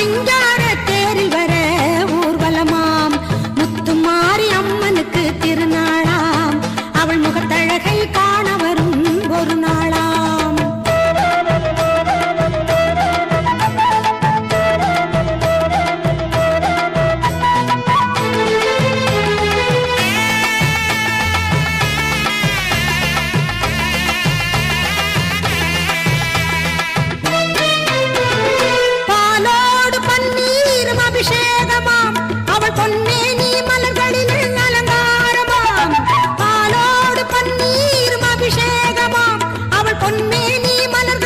சிங்கார தேரில் வர ஊர்வலமாம். முத்துமாரி அம்மனுக்கு திருநாளாம். அவள் முகத்தழகை கா பொன்னே